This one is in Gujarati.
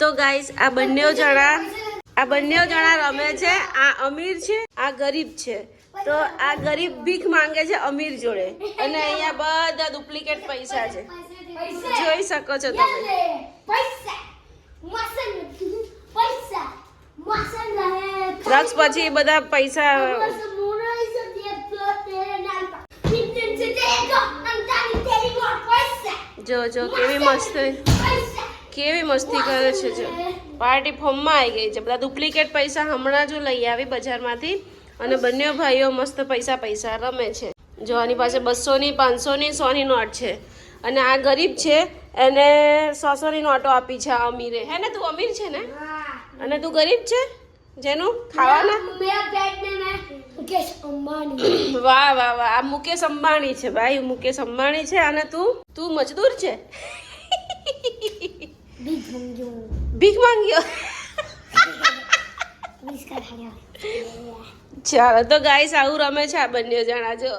તો ગાઈસ આ બંને જણા આ બંને જણા રમે છે. આ અમીર છે આ ગરીબ છે. તો આ ગરીબ ભીખ માંગે છે અમીર જોડે. અને અહીંયા બધા ડુપ્લિકેટ પૈસા છે. જોઈ શકો છો તમે. ડ્રગ્સ પછી બધા પૈસા જો જો કેવી મસ્ત કેવી મસ્તી કરે છે જો. પાર્ટી ફોર્મમાં આવી ગઈ છે. બધા ડુપ્લિકેટ પૈસા હમણાં જો લઈ આવી બજારમાંથી. અને બંને ભાઈઓ મસ્ત પૈસા પૈસા રમે છે. જો આની પાસે બસોની પાંચસોની સોની નોટ છે. અને આ ગરીબ છે. એને સોસોની નોટો આપી છે અમીરે. હે ને તું અમીર છે ને? અને તું ગરીબ છે? જેનું? ખાવાના? વાહ વાહ વાહ. આ મુકેશ અંબાણી છે ભાઈ. મુકેશ અંબાણી છે અને તું? તું મજદૂર છે? ભીખ માંગ્યો ચાલો તો ગાય આવું રમે છે આ બંને જણા જો.